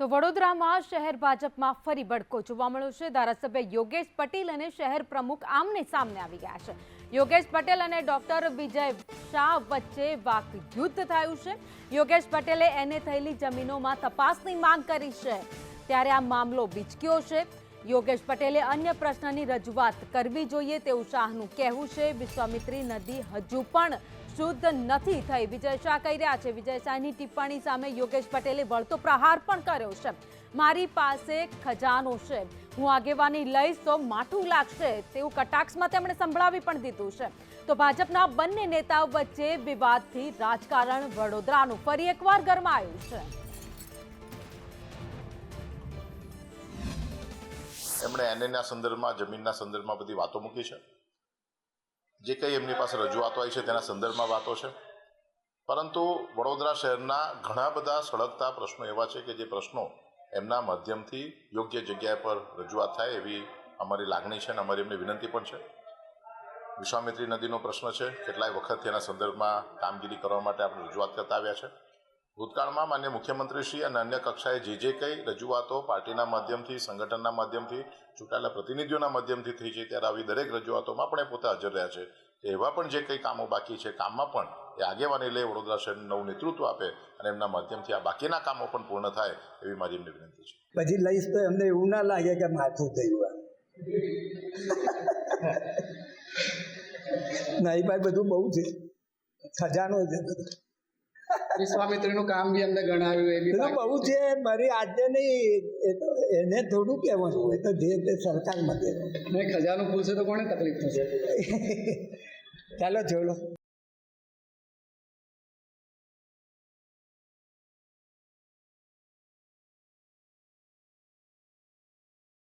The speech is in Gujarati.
તો વડોદરામાં શહેર ભાજપમાં ફરી બડકો જોવા મળ્યો છે. ધારાસભ્ય યોગેશ પટેલ અને શહેર પ્રમુખ આમને સામને આવી ગયા છે. યોગેશ પટેલ અને ડોક્ટર વિજય શાહ વચ્ચે વાક યુદ્ધ થયું છે. યોગેશ પટેલે એને થયેલી જમીનોમાં તપાસની માંગ કરી છે. ત્યારે આ મામલો બીચક્યો છે. યોગેશ પટેલે અન્ય પ્રશ્નની રજૂઆત કરવી જોઈએ તેવું શાહનું કહેવું છે. વિશ્વામિત્રી નદી હજુ પણ શુદ્ધ નથી થઈ. વિજય શાહ કહી રહ્યા છે, વિજય શાહની ટિપ્પણી સામે યોગેશ પટેલે વળતો પ્રહાર પણ કર્યો છે. મારી પાસે ખજાનો છે. હું આગેવાની લઈશ તો માઠું લાગશે. તેવું કટાક્ષમાં તેમણે સંભળાવી પણ દીધું છે. તો ભાજપના બંને નેતાઓ વચ્ચે વિવાદથી રાજકારણ વડોદરાનું ફરી એકવાર ગરમાયું છે. એમણે એનએના સંદર્ભમાં, જમીનના સંદર્ભમાં બધી વાતો મૂકી છે. જે કંઈ એમની પાસે રજૂઆતો આવી છે તેના સંદર્ભમાં વાતો છે. પરંતુ વડોદરા શહેરના ઘણા બધા સળગતા પ્રશ્નો એવા છે કે જે પ્રશ્નો એમના માધ્યમથી યોગ્ય જગ્યા પર રજૂઆત થાય એવી અમારી લાગણી છે અને અમારી એમની વિનંતી પણ છે. વિશ્વામિત્રી નદીનો પ્રશ્ન છે. કેટલાય વખત તેના સંદર્ભમાં કામગીરી કરવા માટે આપણે રજૂઆત કરતા આવ્યા છે. ભૂતકાળમાં માન્ય મુખ્યમંત્રીશ્રી અને અન્ય કક્ષાએ જે જે કંઈ રજૂઆતો પાર્ટીના માધ્યમથી, સંગઠનના માધ્યમથી, ચૂંટાયેલા પ્રતિનિધિઓના માધ્યમથી થઈ છે, ત્યારે આવી દરેક રજૂઆતોમાં પણ એ પોતે હાજર રહ્યા છે. એવા પણ જે કંઈ કામો બાકી છે, કામમાં પણ એ આગેવાની લઈ વડોદરા શહેરનું નવું નેતૃત્વ આપે અને એમના માધ્યમથી આ બાકીના કામો પણ પૂર્ણ થાય એવી મારી એમની વિનંતી છે. પછી લઈશ તો એમને એવું ના લાગે કે માથું થયું નહીં ભાઈ બધું બહુ છે. ખજાનો છે બધું. વિશ્વામિત્રીનું કામ બી અમને ગણાવ્યું એ બી બહુ છે મારી આજે નહીં એ તો એને થોડું કહેવાનું એ તો જે તે સરકારમાં દે નહીં ખજાનું ખુલશે તો કોને તકલીફ થશે? ચાલો છોડો